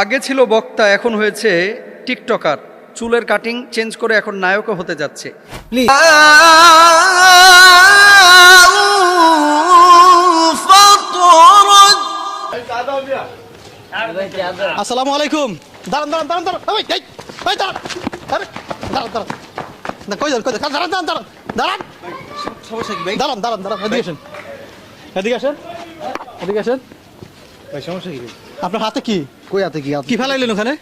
আগে ছিল বক্তা এখন হয়েছে টিকটকার। চুলের কাটিং চেঞ্জ করে এখন নায়কও হতে যাচ্ছে। প্লিজ আসসালামু আলাইকুম। দাঁড়ান দাঁড়ান দাঁড়ান দাঁড়ান। ওই এই ওই দাঁড়ান। আরে দাঁড়ান দাঁড়ান। না কই যান কই দাঁড়ান দাঁড়ান দাঁড়ান। দাঁড়ান। সমস্যা কি ভাই? দাঁড়ান দাঁড়ান দাঁড়ান। এদিকে আসেন এদিকে আসেন। এদিকে আসেন। ভাই সমস্যা কি ভাই? আপনার হাতে কি? কই হাতে কি কি ফেলাইলেন ওখানে?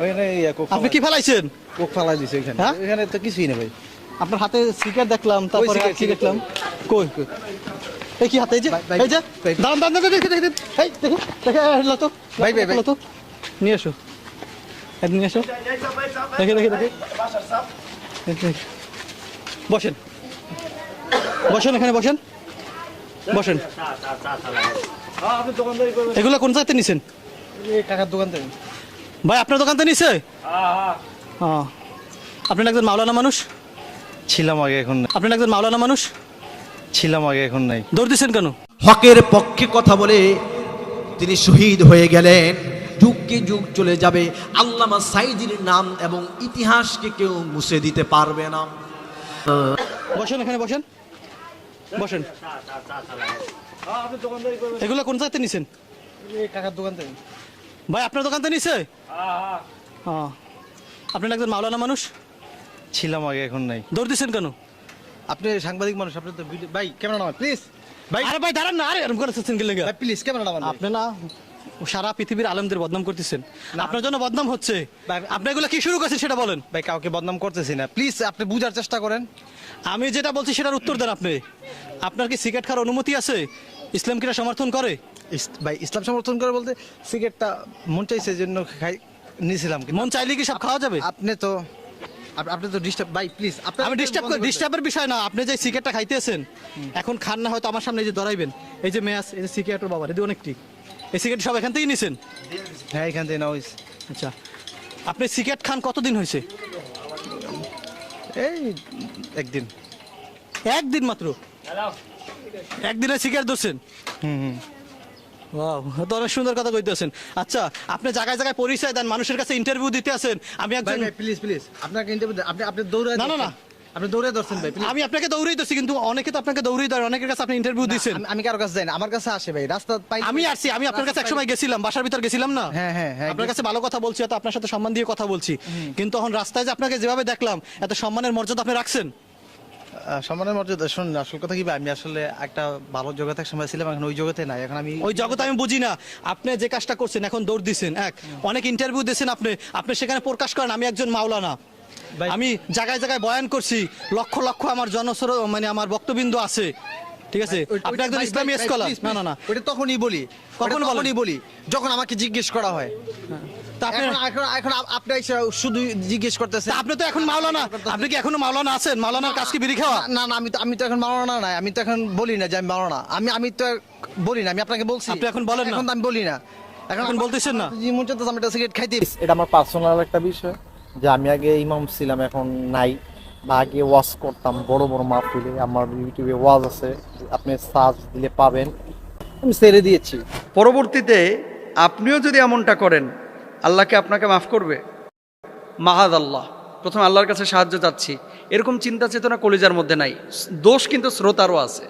ওখানে ইয়া কোক আপনি কি ফেলাইছেন? কোক ফালাই দিছে হ্যাঁ? এখানে তো কিছুই না ভাই। আপনার হাতে সিগারেট দেখলাম তারপরে কি দেখলাম? কই? কই? এই কি হাতে এই যে এই যে। দাঁড়ান দাঁড়ান দাঁড়ান দেখি দেখি দেখি এই দেখি দেখি এই, লো তো। ভাই, ভাই, ভাই। লো তো। নিয়ে এসো। এই নিয়ে এসো। দেখি দেখি দেখি। দেখি, দেখি। বসেন। বসেন এখানে বসেন। বসেন। হ্যাঁ এগুলো কোন জায়গাতে নিছেন? এই দোকান থেকে। ভাই আপনার দোকান থেকে নিছে? হ্যাঁ আপনার একজন মাওলানা মানুষ? ছিলাম আগে এখন নাই। আপনার একজন মাওলানা মানুষ? ছিলাম আগে এখন নাই। দৌড় দিচ্ছেন কেন? হকের পক্ষে কথা বলে তিনি শহীদ হয়ে গেলেন। যুগকে যুগ চলে যাবে। আল্লামা সাইদির নাম এবং ইতিহাসকে কেউ মুছে দিতে পারবে না। বসেন এখানে বসেন। বসেন। হ্যাঁ এগুলো কোন জায়গাতে নিছেন? এই টাকার দোকান থেকে ভাই আপনার দোকান থেকে নিছে? হ্যাঁ আপনার একজন মাওলানা মানুষ? ছিলাম আগে এখন নাই। দৌড় দিচ্ছেন কেন? আপনি সাংবাদিক মানুষ আপনি তো ভাই ক্যামেরা নামান প্লিজ ভাই আরে ভাই দাঁড়ান না আরে এরকম করে চাচ্ছেন কি ভাই প্লিজ ক্যামেরা নামান আপনি না সারা পৃথিবীর আলমদের বদনাম করতেছেন। আপনার জন্য বদনাম হচ্ছে। ভাই- আপনি এগুলো কি শুরু করছেন সেটা বলেন। ভাই কাউকে বদনাম করতেছি না। প্লিজ আপনি বুঝার চেষ্টা করেন। আমি যেটা বলছি সেটার উত্তর দেন আপনি। আপনার কি সিগারেট খাওয়ার অনুমতি আছে? ইসলাম কিরা সমর্থন করে? ভাই ইসলাম সমর্থন করে বলতে সিগারেটটা মন চাইছে জন্য খাই নিয়েছিলাম মন চাইলে কি সব খাওয়া যাবে? আপনি তো আপনি তো ডিস্টার্ব ভাই প্লিজ আমি ডিস্টার্ব ডিস্টার্বের বিষয় না আপনি যে সিগারেটটা খাইতেছেন এখন খান না হয়তো আমার সামনে এই যে ধরাইবেন এই যে ম্যাচ এই যে সিগারেটের বাবার এই যে অনেকটি। এই সিগারেট সব এখান থেকেই নিছেন? হ্যাঁ এখান থেকে নাও আচ্ছা। আপনি সিগারেট খান কতদিন হয়েছে? এই একদিন। একদিন মাত্র? একদিনে সিগারেট ধরছেন? হুম হুম। তো অনেক সুন্দর কথা কইতেছেন। আচ্ছা আপনি জায়গায় জায়গায় পরিচয় দেন মানুষের কাছে ইন্টারভিউ দিতে আছেন। আমি একজন প্লিজ প্লিজ আপনাকে ইন্টারভিউ আপনি আপনি দৌড়ে না, না, না। আপনি দৌড়ে ধরছেন ভাই আমি আপনাকে দৌড়েই কিন্তু অনেকে তো আপনাকে দৌড়েই অনেকের কাছে আপনি ইন্টারভিউ আমি- কারও কাছে যাই না আমার কাছে আসে ভাই। রাস্তা পাই আমি আসছি আমি আপনার কাছে একসময় গেছিলাম বাসার ভিতর গেছিলাম না? হ্যাঁ, হ্যাঁ, হ্যাঁ, আপনার কাছে ভালো কথা বলছি আপনার সাথে সম্মান দিয়ে কথা বলছি। কিন্তু এখন রাস্তায় যে আপনাকে যেভাবে দেখলাম এত সম্মানের মর্যাদা আপনি রাখছেন? সম্মানের মর্যাদা শুনুন আসল কথা কি আমি আসলে একটা ভালো জগতে এক সময় ছিলাম এখন ওই জগতে নাই। এখন আমি ওই জগতে আমি বুঝি না। আপনি যে কাজটা করছেন এখন দৌড় দিছেন এক। অনেক ইন্টারভিউ দিয়েছেন আপনি। আপনি সেখানে প্রকাশ করেন আমি একজন মাওলানা। ভাই- আমি জায়গায় জায়গায় বয়ান করছি লক্ষ লক্ষ আমার জনস্র মানে আমার বক্তবিন্দু আছে। ঠিক আছে? আপনি একজন ইসলামী স্কলার না না না। ওটা তখনই বলি। কখন? তখনই বলি যখন আমাকে জিজ্ঞেস করা হয়। তা আপনি এখন এখন এখন আপ- আপনি শুধু জিজ্ঞেস করতেছেন। আপনি তো এখন মাওলানা আপনি কি এখনও মাওলানা আছেন? মাওলানার কাজ কি বিড়ি খাওয়া? না না আমি তো আমি তো এখন মাওলানা নাই। আমি তো এখন বলি না যে আমি মাওলানা। আমি আমি তো বলি না আমি আপনাকে বলছি। আপনি এখন বলেন এখন তো আমি বলি না। এখন বলতেছেন না? জি মন আমি একটা সিগারেট খাইতে। এটা আমার পার্সোনাল একটা বিষয় যে আমি আগে ইমাম ছিলাম এখন নাই। বা আগে ওয়াজ করতাম, বড় বড় মাপ মাহফিলে, আমার ইউটিউবে ওয়াজ আছে, আপনি সার্চ দিলে পাবেন। আমি ছেড়ে দিয়েছি। পরবর্তীতে আপনিও যদি এমনটা করেন আল্লাহকে আপনাকে মাফ করবে? মাহাদ আল্লাহ প্রথম আল্লাহর কাছে সাহায্য চাচ্ছি। এরকম চিন্তা চেতনা কলিজার মধ্যে নাই। দোষ কিন্তু শ্রোতারও আছে।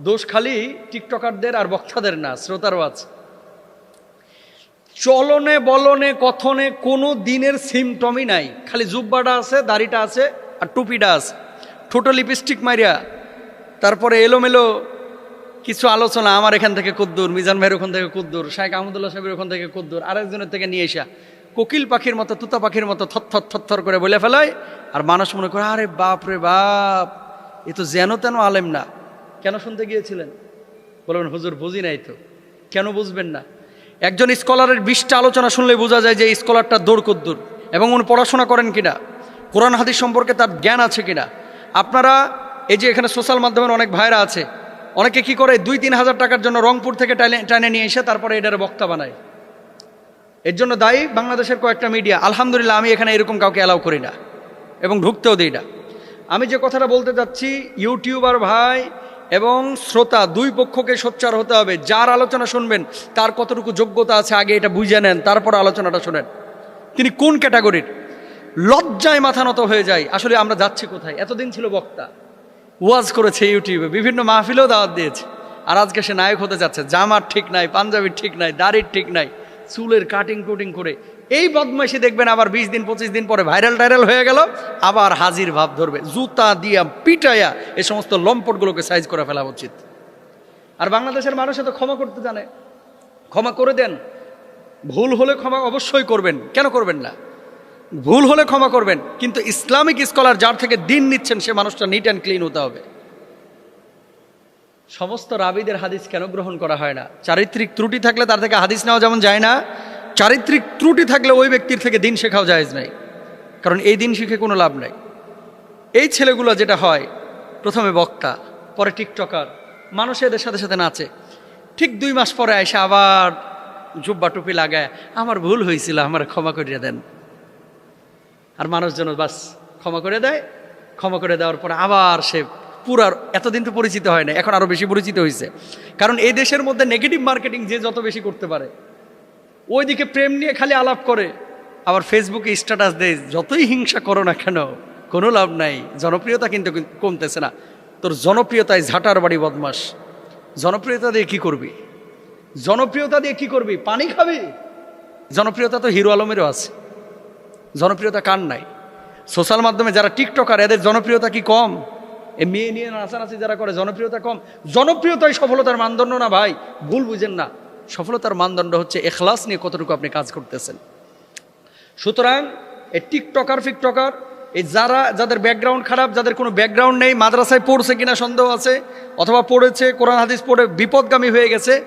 দোষ খালি টিকটকারদের আর বক্তাদের না, শ্রোতারও আছে। চলনে বলনে কথনে কোনো দিনের সিমটমই নাই। খালি জুব্বাটা আছে, দাড়িটা আছে আর টুপি ডাস। ঠোঁটো লিপস্টিক মারিয়া তারপরে এলোমেলো কিছু আলোচনা আমার এখান থেকে কুদ্দুর মিজান ভাইয়ের ওখান থেকে কুদ্দুর শাহেখ আহমদুল্লাহ সাহেবের ওখান থেকে কুদ্দুর আরেকজনের থেকে নিয়ে এসা কোকিল পাখির মতো, তুতা পাখির মতো থর থর করে বলে ফেলায়। আর মানুষ মনে করে, আরে বাপ রে বাপ, এ তো যেন তেন আলেম না। কেন শুনতে গিয়েছিলেন? বলবেন, হুজুর, বুঝি নাই তো। কেন বুঝবেন না? একজন স্কলারের বিশটা আলোচনা শুনলে বোঝা যায় যে স্কলারটা দৌড় কদ্দুর। এবং উনি পড়াশোনা করেন কিনা? কোরআন হাদিস সম্পর্কে তার জ্ঞান আছে কিনা? আপনারা, এই যে এখানে সোশ্যাল মাধ্যমের অনেক ভাইরা আছে, অনেকে কি করে দুই, তিন হাজার টাকার জন্য রংপুর থেকে টাইনে নিয়ে এসে তারপরে এটার বক্তা বানায়। এর জন্য দায়ী বাংলাদেশের কয়েকটা মিডিয়া আলহামদুলিল্লাহ, আমি এখানে এরকম কাউকে অ্যালাউ করি না এবং ঢুকতেও দিই না। আমি যে কথাটা বলতে যাচ্ছি, ইউটিউবার ভাই এবং শ্রোতা, দুই পক্ষকে সোচ্চার হতে হবে। যার আলোচনা শুনবেন, তার কতটুকু যোগ্যতা আছে, আগে এটা বুঝে নেন, তারপর আলোচনাটা শোনেন। তিনি কোন ক্যাটাগরির লজ্জায় মাথা নত হয়ে যায়, আসলে আমরা যাচ্ছি কোথায়? এতদিন ছিল বক্তা। ওয়াজ করেছে ইউটিউবে, বিভিন্ন মাহফিলেও দাওয়াত দিয়েছে। আর আজকে সে নায়ক হতে যাচ্ছে, জামার ঠিক নাই, পাঞ্জাবির ঠিক নাই, দাড়ির ঠিক নাই, চুলের কাটিং কুটিং করে। এই বদমাইশি দেখবেন আবার বিশ দিন, পঁচিশ দিন পরে ভাইরাল টাইরাল হয়ে গেল, আবার হাজির ভাব ধরবে। জুতা দিয়া পিটায়া এ সমস্ত লম্পটগুলোকে সাইজ করে ফেলা উচিত। আর বাংলাদেশের মানুষ তো ক্ষমা করতে জানে। ক্ষমা করে দেন। ভুল হলে ক্ষমা অবশ্যই করবেন। কেন করবেন না? ভুল হলে ক্ষমা করবেন, কিন্তু ইসলামিক স্কলার যার থেকে দিন নিচ্ছেন, সে মানুষটা নিট অ্যান্ড ক্লিন হতে হবে। সমস্ত রাবিদের হাদিস কেন গ্রহণ করা হয় না? চারিত্রিক ত্রুটি থাকলে তার থেকে হাদিস নেওয়া যেমন যায় না, চারিত্রিক ত্রুটি থাকলে ওই ব্যক্তির থেকে দিন শেখাও জায়েজ নাই, কারণ এই দিন শিখে কোনো লাভ নাই। এই ছেলেগুলো যেটা হয়, প্রথমে বক্তা, পরে টিকটকার, মানুষ এদের সাথে সাথে নাচে। ঠিক দুই মাস পরে এসে আবার জুব্বা টুপি লাগায়, আমার ভুল হয়েছিল, আমার ক্ষমা করিয়ে দেন। আর মানুষজন বাস, ক্ষমা করে দেয়। ক্ষমা করে দেওয়ার পরে আবার সে পুরার, এতদিন তো পরিচিত হয় না এখন আরও বেশি পরিচিত হয়েছে কারণ এই দেশের মধ্যে নেগেটিভ মার্কেটিং যে যত বেশি করতে পারে, ওইদিকে প্রেম নিয়ে খালি আলাপ করে, আবার ফেসবুকে স্ট্যাটাস দেয়, যতই হিংসা করো না কেন, কোনো লাভ নাই। জনপ্রিয়তা কিন্তু কমতেছে না। তোর জনপ্রিয়তায় ঝাঁটার বাড়ি বদমাস। জনপ্রিয়তা দিয়ে কি করবি? জনপ্রিয়তা দিয়ে কি করবি? পানি খাবি? জনপ্রিয়তা তো হিরো আলমেরও আছে। জনপ্রিয়তা কার নাই? সোশ্যাল মাধ্যমে যারা টিকটকার এদের জনপ্রিয়তা কি কম? এ মেয়ে নিয়ে নাচানাচি যারা করে, জনপ্রিয়তা কম। জনপ্রিয়তাই সফলতার মানদণ্ড না ভাই? ভুল বুঝেন না। সফলতার মানদণ্ড হচ্ছে এখলাস নিয়ে কতটুকু আপনি কাজ করতেছেন। সুতরাং এই টিকটকার ফিকটকার এই যারা, যাদের ব্যাকগ্রাউন্ড খারাপ, যাদের কোনো ব্যাকগ্রাউন্ড নেই, মাদ্রাসায় পড়ছে কিনা সন্দেহ আছে, অথবা পড়েছে, কোরআন, হাদিস পড়ে বিপদগামী হয়ে গেছে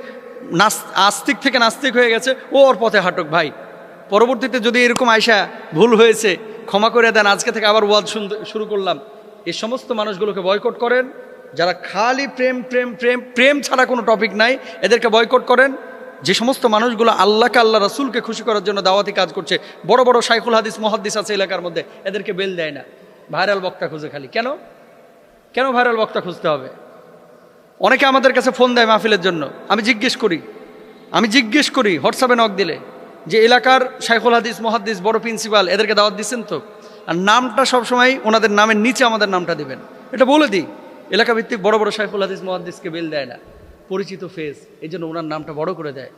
নাস আস্তিক থেকে নাস্তিক হয়ে গেছে, ও ওর পথে হাঁটক ভাই। পরবর্তীতে যদি এরকম আয়সা ভুল হয়েছে, ক্ষমা করে দেন, আজকে থেকে আবার ওয়াজ শুনতে, শুরু করলাম। এই সমস্ত মানুষগুলোকে বয়কট করেন। যারা খালি প্রেম প্রেম প্রেম প্রেম ছাড়া কোনো টপিক নাই, এদেরকে বয়কট করেন। যে সমস্ত মানুষগুলো আল্লাহকে আল্লাহ রাসুলকে খুশি করার জন্য দাওয়াতি কাজ করছে, বড় বড় সাইকুল হাদিস মহাদিস আছে এলাকার মধ্যে, এদেরকে বেল দেয় না। ভাইরাল বক্তা খুঁজে খালি। কেন? কেন ভাইরাল বক্তা খুঁজতে হবে? অনেকে আমাদের কাছে ফোন দেয় মাহফিলের জন্য। আমি জিজ্ঞেস করি। আমি জিজ্ঞেস করি, হোয়াটসঅ্যাপে নক দিলে। যে এলাকার শাইখুল হাদিস মহাদিস বড় প্রিন্সিপাল এদেরকে দাওয়াত দিচ্ছেন তো? আর নামটা সবসময় ওনাদের নামের নিচে আমাদের নামটা দিবেন। এটা বলে দিই এলাকা ভিত্তিক বড় বড় শাইখুল হাদিস মহাদিসকে বেল দেয় না। পরিচিত ফেস এই জন্য ওনার নামটা বড় করে দেয়।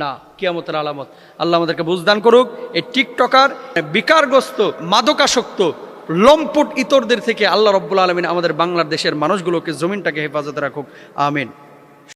না, কিয়ামতের আলামত। আল্লাহ আমাদেরকে বুঝদান করুক, এই টিকটকার, বিকারগ্রস্ত, মাদকাসক্ত, লম্পট ইতরদের থেকে আল্লাহ রব্বুল আলমিন আমাদের বাংলাদেশের মানুষগুলোকে জমিনটাকে হেফাজতে রাখুক। আমিন।